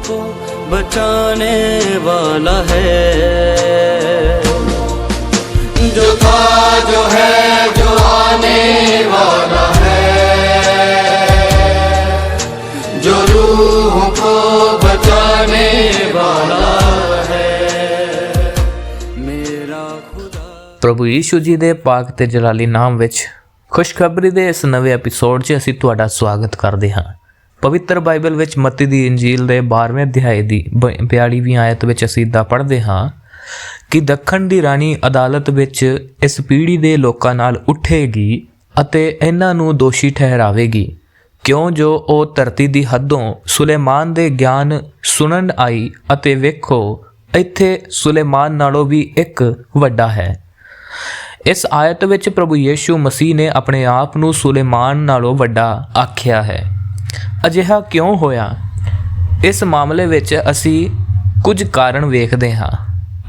को बचाने वाला है जो था जो है जो आने वाला है जो रूह को बचाने वाला है मेरा खुदा ਪ੍ਰਭੂ ਯੀਸ਼ੂ ਜੀ ਦੇ ਪਾਕ ਤੇ ਜਲਾਲੀ ਨਾਮ ਵਿੱਚ ਖੁਸ਼ਖਬਰੀ ਦੇ ਇਸ ਨਵੇਂ ਐਪੀਸੋਡ 'ਚ ਅਸੀਂ ਤੁਹਾਡਾ ਸਵਾਗਤ ਕਰਦੇ ਹਾਂ ਪਵਿੱਤਰ ਬਾਈਬਲ ਵਿੱਚ ਮਤੀ ਦੀ ਇੰਜੀਲ ਦੇ 12ਵੇਂ ਅਧਿਆਏ ਦੀ 42ਵੀਂ ਆਇਤ ਵਿੱਚ ਅਸੀਂ ਇਦਾਂ ਪੜ੍ਹਦੇ ਹਾਂ ਕਿ ਦੱਖਣ ਦੀ ਰਾਣੀ ਅਦਾਲਤ ਵਿੱਚ ਇਸ ਪੀੜ੍ਹੀ ਦੇ ਲੋਕਾਂ ਨਾਲ ਉੱਠੇਗੀ ਅਤੇ ਇਹਨਾਂ ਨੂੰ ਦੋਸ਼ੀ ਠਹਿਰਾਵੇਗੀ। ਕਿਉਂ ਜੋ ਉਹ ਧਰਤੀ ਦੀ ਹੱਦੋਂ ਸੁਲੇਮਾਨ ਦੇ ਗਿਆਨ ਸੁਣਨ ਆਈ ਅਤੇ ਵੇਖੋ, ਇੱਥੇ ਸੁਲੇਮਾਨ ਨਾਲੋਂ ਵੀ ਇੱਕ ਵੱਡਾ ਹੈ। ਇਸ ਆਇਤ ਵਿੱਚ ਪ੍ਰਭੂ ਯੀਸ਼ੂ ਮਸੀਹ ਨੇ ਆਪਣੇ ਆਪ ਨੂੰ ਸੁਲੇਮਾਨ ਨਾਲੋਂ ਵੱਡਾ ਆਖਿਆ ਹੈ। ਅਜਿਹਾ ਕਿਉਂ ਹੋਇਆ? ਇਸ ਮਾਮਲੇ ਵਿੱਚ ਅਸੀਂ ਕੁਝ ਕਾਰਨ ਵੇਖਦੇ ਹਾਂ।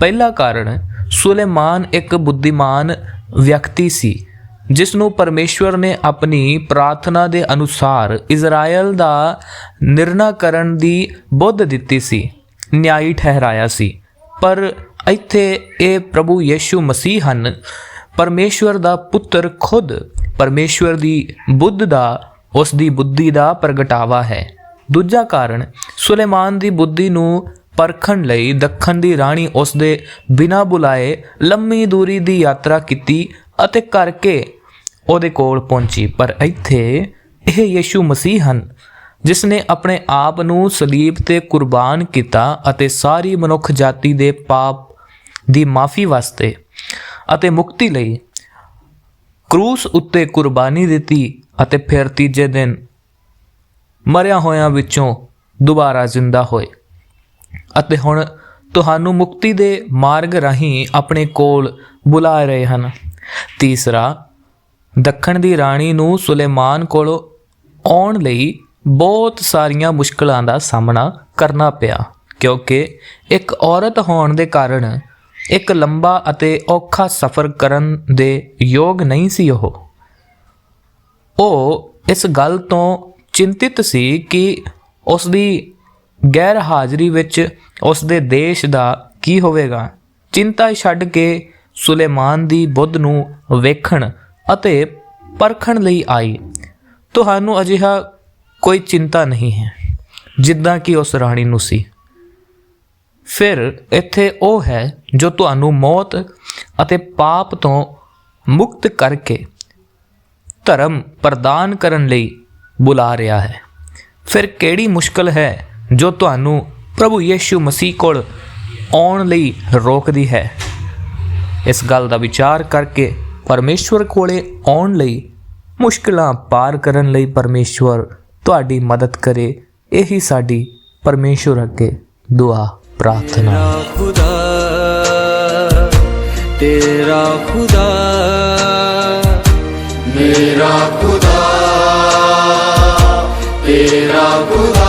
ਪਹਿਲਾ ਕਾਰਨ, ਸੁਲੇਮਾਨ ਇੱਕ ਬੁੱਧੀਮਾਨ ਵਿਅਕਤੀ ਸੀ ਜਿਸ ਨੂੰ ਪਰਮੇਸ਼ਵਰ ਨੇ ਆਪਣੀ ਪ੍ਰਾਰਥਨਾ ਦੇ ਅਨੁਸਾਰ ਇਜ਼ਰਾਈਲ ਦਾ ਨਿਰਣਾ ਕਰਨ ਦੀ ਬੁੱਧ ਦਿੱਤੀ ਸੀ, ਨਿਆਈ ਠਹਿਰਾਇਆ ਸੀ। ਪਰ ਇੱਥੇ ਇਹ ਪ੍ਰਭੂ ਯੀਸ਼ੂ ਮਸੀਹ ਹਨ। ਪਰਮੇਸ਼ਵਰ ਦਾ ਪੁੱਤਰ ਖੁਦ ਪਰਮੇਸ਼ਵਰ ਦੀ ਬੁੱਧ ਦਾ ਉਸ ਦੀ ਬੁੱਧੀ ਦਾ ਪ੍ਰਗਟਾਵਾ ਹੈ। ਦੂਜਾ ਕਾਰਨ, ਸੁਲੇਮਾਨ ਦੀ ਬੁੱਧੀ ਨੂੰ ਪਰਖਣ ਲਈ ਦੱਖਣ ਦੀ ਰਾਣੀ ਉਸ ਦੇ ਬਿਨਾਂ ਬੁਲਾਏ ਲੰਮੀ ਦੂਰੀ ਦੀ ਯਾਤਰਾ ਕੀਤੀ ਅਤੇ ਕਰਕੇ ਉਹਦੇ ਕੋਲ ਪਹੁੰਚੀ। ਪਰ ਇੱਥੇ ਇਹ ਯੀਸ਼ੂ ਮਸੀਹ ਹਨ ਜਿਸ ਨੇ ਆਪਣੇ ਆਪ ਨੂੰ ਸਲੀਬ ਤੇ ਕੁਰਬਾਨ ਕੀਤਾ ਅਤੇ ਸਾਰੀ ਮਨੁੱਖ ਜਾਤੀ ਦੇ ਪਾਪ ਦੀ ਮਾਫੀ ਵਾਸਤੇ ਅਤੇ ਮੁਕਤੀ ਲਈ ਕਰੂਸ ਉੱਤੇ ਕੁਰਬਾਨੀ ਦਿੱਤੀ ਅਤੇ ਫਿਰ ਤੀਜੇ ਦਿਨ ਮਰਿਆ ਹੋਇਆਂ ਵਿੱਚੋਂ ਦੁਬਾਰਾ ਜ਼ਿੰਦਾ ਹੋਏ। ਅਤੇ ਹੁਣ ਤੁਹਾਨੂੰ ਮੁਕਤੀ ਦੇ ਮਾਰਗ ਰਾਹੀਂ ਆਪਣੇ ਕੋਲ ਬੁਲਾ ਰਹੇ ਹਨ। ਤੀਸਰਾ, ਦੱਖਣ ਦੀ ਰਾਣੀ ਨੂੰ ਸੁਲੇਮਾਨ ਕੋਲੋਂ ਆਉਣ ਲਈ ਬਹੁਤ ਸਾਰੀਆਂ ਮੁਸ਼ਕਲਾਂ ਦਾ ਸਾਹਮਣਾ ਕਰਨਾ ਪਿਆ, ਕਿਉਂਕਿ ਇੱਕ ਔਰਤ ਹੋਣ ਦੇ ਕਾਰਨ ਇੱਕ ਲੰਬਾ ਅਤੇ ਔਖਾ ਸਫ਼ਰ ਕਰਨ ਦੇ ਯੋਗ ਨਹੀਂ ਸੀ ਉਹ। ਉਹ ਇਸ ਗੱਲ ਤੋਂ ਚਿੰਤਿਤ ਸੀ ਕਿ ਉਸ ਦੀ ਗੈਰ ਹਾਜ਼ਰੀ ਵਿੱਚ ਉਸ ਦੇ ਦੇਸ਼ ਦਾ ਕੀ ਹੋਵੇਗਾ। ਚਿੰਤਾ ਛੱਡ ਕੇ ਸੁਲੇਮਾਨ ਦੀ ਬੁੱਧ ਨੂੰ ਵੇਖਣ ਅਤੇ ਪਰਖਣ ਲਈ ਆਈ। ਤੁਹਾਨੂੰ ਅਜਿਹਾ ਕੋਈ ਚਿੰਤਾ ਨਹੀਂ ਹੈ, ਜਿੱਦਾਂ ਕਿ ਉਸ ਰਾਣੀ ਨੂੰ ਸੀ। ਫਿਰ ਇੱਥੇ ਉਹ ਹੈ ਜੋ ਤੁਹਾਨੂੰ ਮੌਤ ਅਤੇ ਪਾਪ ਤੋਂ ਮੁਕਤ ਕਰਕੇ ਧਰਮ ਪ੍ਰਦਾਨ ਕਰਨ ਲਈ ਬੁਲਾ ਰਿਹਾ ਹੈ। ਫਿਰ ਕਿਹੜੀ ਮੁਸ਼ਕਲ ਹੈ ਜੋ ਤੁਹਾਨੂੰ ਪ੍ਰਭੂ ਯੀਸ਼ੂ ਮਸੀਹ ਕੋਲ ਆਉਣ ਲਈ ਰੋਕਦੀ ਹੈ? ਇਸ ਗੱਲ ਦਾ ਵਿਚਾਰ ਕਰਕੇ ਪਰਮੇਸ਼ਵਰ ਕੋਲੇ ਆਉਣ ਲਈ ਮੁਸ਼ਕਲਾਂ ਪਾਰ ਕਰਨ ਲਈ ਪਰਮੇਸ਼ਵਰ ਤੁਹਾਡੀ ਮਦਦ ਕਰੇ। ਇਹੀ ਸਾਡੀ ਪਰਮੇਸ਼ਵਰ ਅੱਗੇ ਦੁਆ, ਪ੍ਰਾਰਥਨਾ। मेरा खुदा मेरा खुदा तेरा खुदा